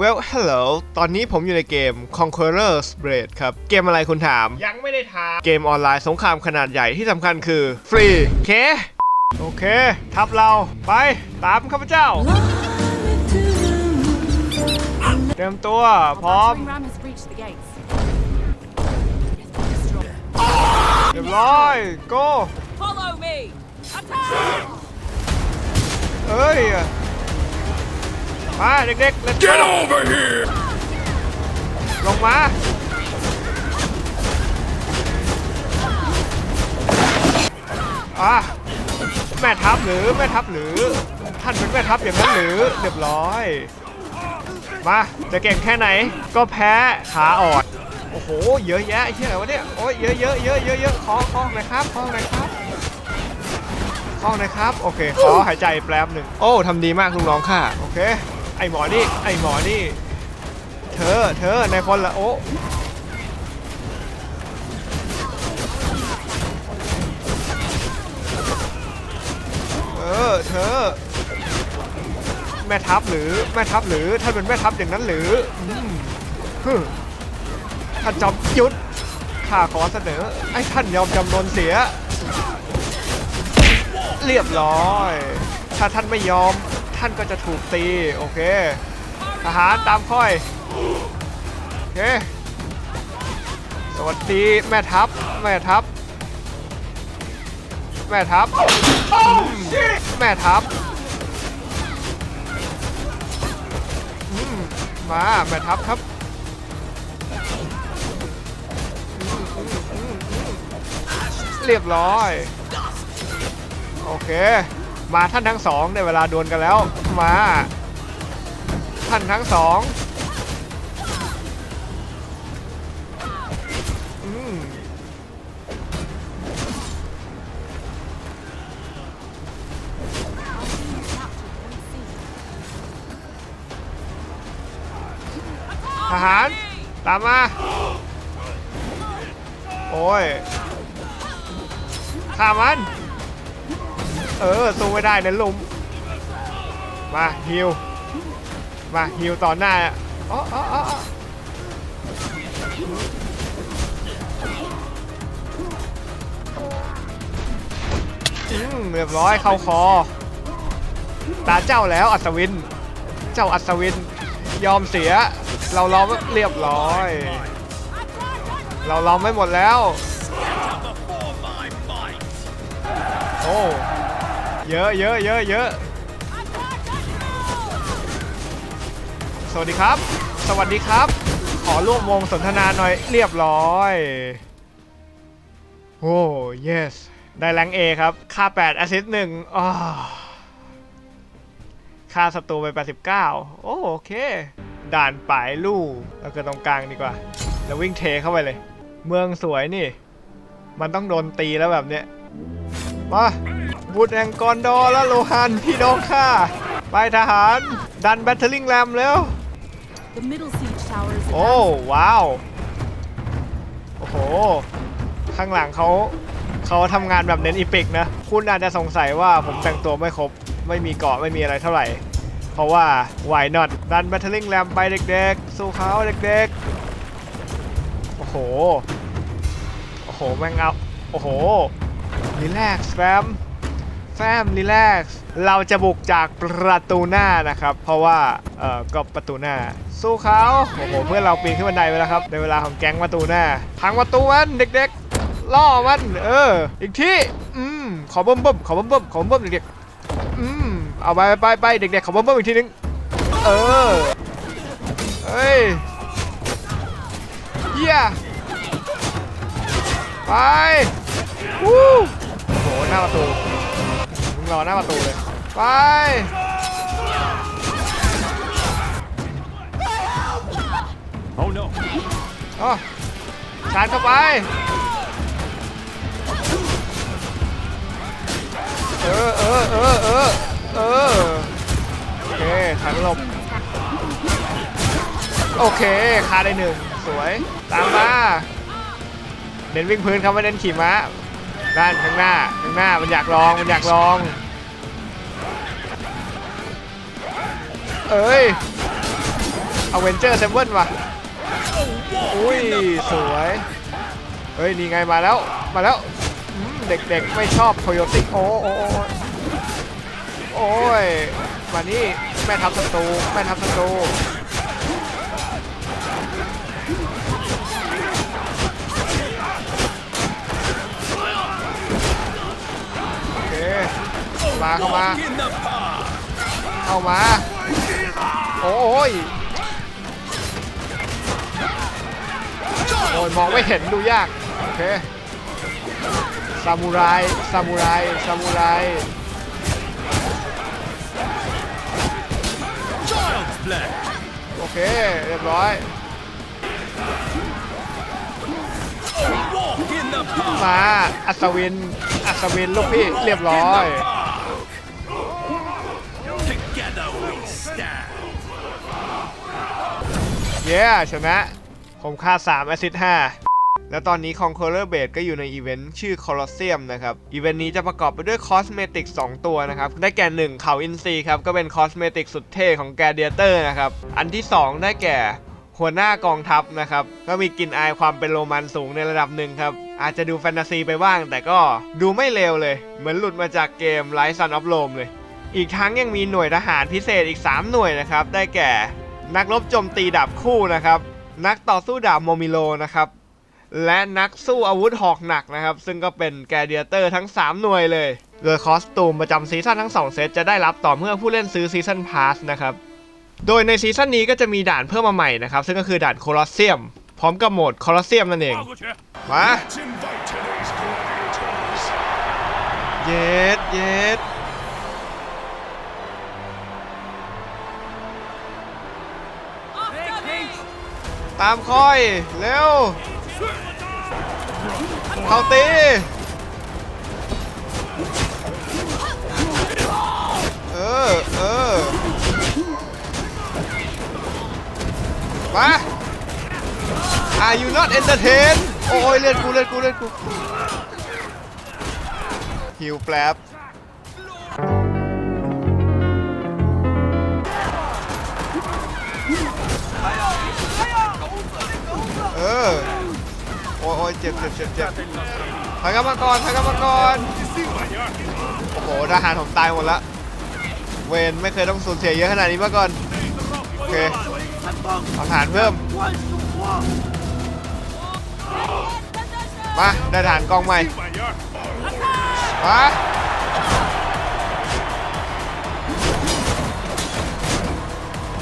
Well hello ตอนนี้ผมอยู่ในเกม Conqueror's Blade ครับ เกมอะไรคุณถาม ยังไม่ได้ถาม เกมออนไลน์สงครามขนาดใหญ่ที่สำคัญคือ ฟรีโอเค โอเค ทับเราไปตามข้าพเจ้า เตรียมตัว พร้อม Battering ram has breached the gates. เรียบร้อย go Follow me! Attack! เอ้ย มาเด็กๆ let's Get go over here! ลงมาอะแม่ทัพหรือแม่ทัพหรือ ท่านเป็นแม่ทัพอย่างนั้นหรือเรียบร้อย มาจะเก่งแค่ไหน ก็แพ้ขาอ่อนโอ้โหเยอะแยะไอ้เหี้ยอะไรวะเนี่ยโอ้ยเยอะเยอะเยอะเยอะเยอะขอขอหน่อยครับขอหน่อยครับขอหน่อยครับ โอเคขอหายใจแป๊บหนึ่งโอ้ทำดีมากลุงน้องค่ะ โอเค ไอหมอนี่ ไอหมอนี่ เธอ เธอในคนละโอ้เออ เธอ แม่ทัพหรือ แม่ทัพหรือท่านเป็นแม่ทัพอย่างนั้นหรืออฮึท่านจอมยุทธข้าขอเสนอให้ท่านยอมจำนนเสีย เรียบร้อย ถ้าท่านไม่ยอมานก็จะถูกตี โอเคทหารตามค่อย โอเค สวัสดีแม่ทัพ แม่ทัพ แม่ทัพอืมแม่ทัพอืมมาแม่ทัพครับอืมอืมอืมอืมเรียบร้อย โอเค มาท่านทั้งสองในเวลาดวลกันแล้วมาท่านทั้งสองทหาร ตามมา โอ้ยฆ่ามัน เออสู้ไม่ได้นะลุม มาฮิวมาฮิวต่อหน้าอ๋ออ๋ออ๋ออ๋ออืมเรียบร้อยเข้าคอ ตาเจ้าแล้วอัศวิน เจ้าอัศวิน ยอมเสีย เราล้อมเรียบร้อย เราล้อมไม่หมดแล้ว โอ้ เยอะเยอะเยอะเยอะสวัสดีครับ สวัสดีครับ ขอร่วมวงสนทนาหน่อยเรียบร้อยโอ้ yes ได้แรง A ครับ ค่า8 a s s i s t 1อ้อค่าศัตรูไป 89 โอ้โอเค ด่านปลายลู่เราเกิดตรงกลางดีกว่า แล้ววิ่งเทเข้าไปเลย เมืองสวยนี่ มันต้องโดนตีแล้วแบบเนี้ย มา บุตรแห่งกอนดอร์และโลฮันพี่น้องข้าไปทหาร ดันแบตเทอริงแรมแล้ว The middle siege tower is โอ้ advancing. ว้าว โอ้โห ข้างหลังเขาเขาทำงานแบบเน้นอีพิกนะ คุณอาจจะสงสัยว่าผมแต่งตัวไม่ครบ ไม่มีเกราะไม่มีอะไรเท่าไหร่ เพราะว่า why not ดันแบตเทอริงแรมไปเด็กๆ สู้เขาเด็กๆ โอ้โห โอ้โห แม่งเอา โอ้โหรีแลกซ์แฟม แฟมรีแลกซ์เราจะบุกจากประตูหน้านะครับ เพราะว่าเอ่อก็ประตูหน้า สู้เขาโอ้โหเพื่อนเราปีนขึ้นบันไดไปแล้วครับ ในเวลาของแก๊งประตูหน้าพังประตูมันเด็กๆ ล่อมัน เออ อีกทีอืมขอเบิ่มเบิ่มขอเบิ่มเบิ่มขอเบิ่มเบิ่มเด็กๆอืมเอาไปไปไปเด็กๆขอเบิ่มเบิ่มอีกทีนึงเออเฮ้ยเฮียไปวู้โอ้โหหน้าประตู รอหน้าประตูเลย ไป Oh no! อ๋อชาร์จเข้าไป เออเออเออเออเออโอเคถังหลบโอเค คาได้หนึ่ง สวย ตามมาเน้นวิ่งพื้นครับไม่เน้นขี่ม้าด้านข้างหน้า ข้างหน้า มันอยากลอง มันอยากลอง เอ้ยอเวนเจอร์เซเว่นว่ะอุ้ยสวยเฮ้ยนี่ไงมาแล้วมาแล้วเด็กๆไม่ชอบโคโยติโอ้โอ้โอ้ยมานี่แม่ทัพศัตรูแม่ทัพศัตรูโอเคมาเข้ามาเข้ามา โอ้ยโอ้ยมองไม่เห็นดูยาก โอเค ซามูไร ซามูไร ซามูไร โอเค เรียบร้อย มา อัศวิน อัศวินลูกพี่ เรียบร้อย Together we stand. เย้ชนะผมค่า3แอสซิส5แล้วตอนนี้ Conqueror Base ก็อยู่ในอีเวนต์ชื่อ Colosseum นะครับ อีเวนต์นี้จะประกอบไปด้วยคอสเมติก2ตัวนะครับ ได้แก่ 1 เขาอินซีครับ ก็เป็นคอสเมติกสุดเท่ของแกเดียเตอร์นะครับ อันที่ 2 ได้แก่หัวหน้ากองทัพนะครับ ก็มีกลิ่นอายความเป็นโรมันสูงในระดับหนึ่งครับ อาจจะดูแฟนตาซีไปบ้าง แต่ก็ดูไม่เลวเลย เหมือนหลุดมาจากเกม Rise Son of Rome เลย อีกทั้งยังมีหน่วยทหารพิเศษอีก 3 หน่วยนะครับได้แก่ นักรบโจมตีดาบคู่นะครับ นักต่อสู้ดาบโมมิโลนะครับ และนักสู้อาวุธหอกหนักนะครับ ซึ่งก็เป็นแกเดียเตอร์ทั้ง 3 หน่วยเลยโดยคอสตูมประจำซีซั่นทั้ง 2 เซตจะได้รับต่อเมื่อผู้เล่นซื้อซีซั่นพาสนะครับ โดยในซีซั่นนี้ก็จะมีด่านเพิ่มมาใหม่นะครับ ซึ่งก็คือด่านโคลอสเซียม พร้อมกับโหมดโคลอสเซียมนั่นเอง มา Let's invite today's gladiators. เย็ดเย็ด ตามคอย เร็ว เข้าตีเออ เออ มา Are you not entertained โอ้ยเลือดกูเลือดกูเลือดกูฮิวแป๊บ ออโอ้ยโอ้ยเจ็บเจ็บเจ็บเจ็บถอยกลับมาก่อนถอยกลับมาก่อนโอ้โหทหารผมตายหมดละเวนไม่เคยต้องสูญเสียเยอะขนาดนี้มาก่อนโอเคเอาทหารเพิ่มมาได้ทหารกองใหม่มา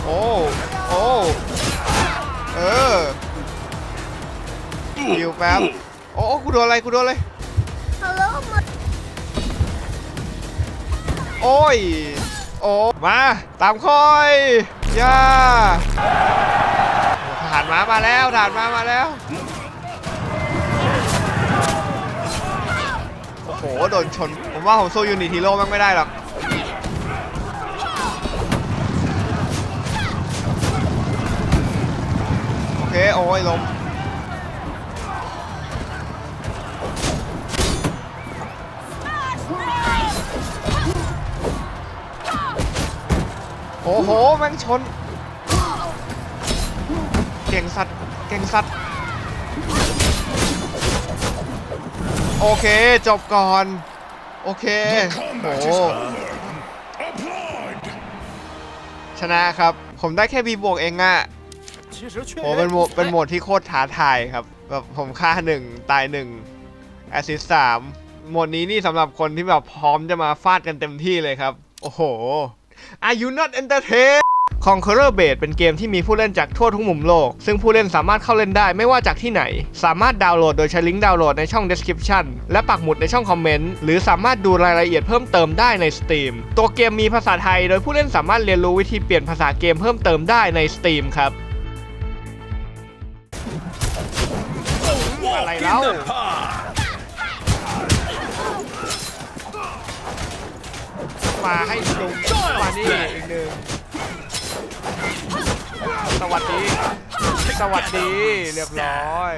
โอ้ ฮิวแป๊บ โอ้โอ้กูโดนอะไรกูโดนอะไรโอ้ย โอ้ มา ตามคอยย่าโอ้ทหารม้ามาแล้วทหารม้ามาแล้ว โอ้โห โดนชน ผมว่าผมสู้ยูนิตฮีโร่แม่งไม่ได้หรอก โอเค โอ้ยล้ม โอ้โหแม่งชน เก่งสัตว์ เก่งสัตว์ โอเค จบก่อน โอเค โอ้ชนะครับ ผมได้แค่บีบวกเองอะโอ้เป็นโหมดเป็นโหมดที่โคตรท้าทายครับ แบบผมฆ่าหนึ่งตายหนึ่งแอซิสสามโหมดนี้นี่สำหรับคนที่แบบพร้อมจะมาฟาดกันเต็มที่เลยครับ โอ้โห Are you not entertained Conqueror Base เป็นเกมที่มีผู้เล่นจากทั่วทุกมุมโลก ซึ่งผู้เล่นสามารถเข้าเล่นได้ไม่ว่าจากที่ไหน สามารถดาวน์โหลดโดยใช้ลิงก์ดาวน์โหลดในช่อง description และปักหมุดในช่องคอมเมนต์ หรือสามารถดูรายละเอียดเพิ่มเติมได้ใน Steam ตัวเกมมีภาษาไทย โดยผู้เล่นสามารถเรียนรู้วิธีเปลี่ยนภาษาเกมเพิ่มเติมได้ใน Steam ครับ Walk Lại in đâu? the park. มาให้ลุงมานี่อีกหนึ่งสวัสดี สวัสดี เรียบร้อย